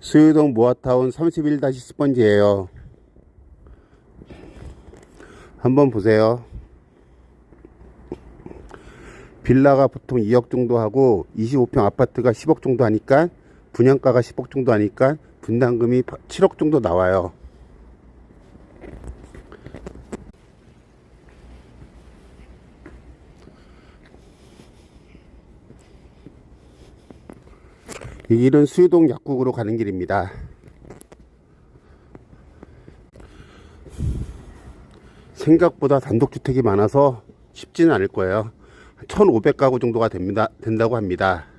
수유동 모아타운 31-10번지예요. 한번 보세요. 빌라가 보통 2억 정도 하고 25평 아파트가 10억 정도 하니까 분양가가 10억 정도 하니까 분담금이 7억 정도 나와요. 이 길은 수유동 약국으로 가는 길입니다. 생각보다 단독주택이 많아서 쉽지는 않을 거예요. 1,500가구 정도가 됩니다. 된다고 합니다.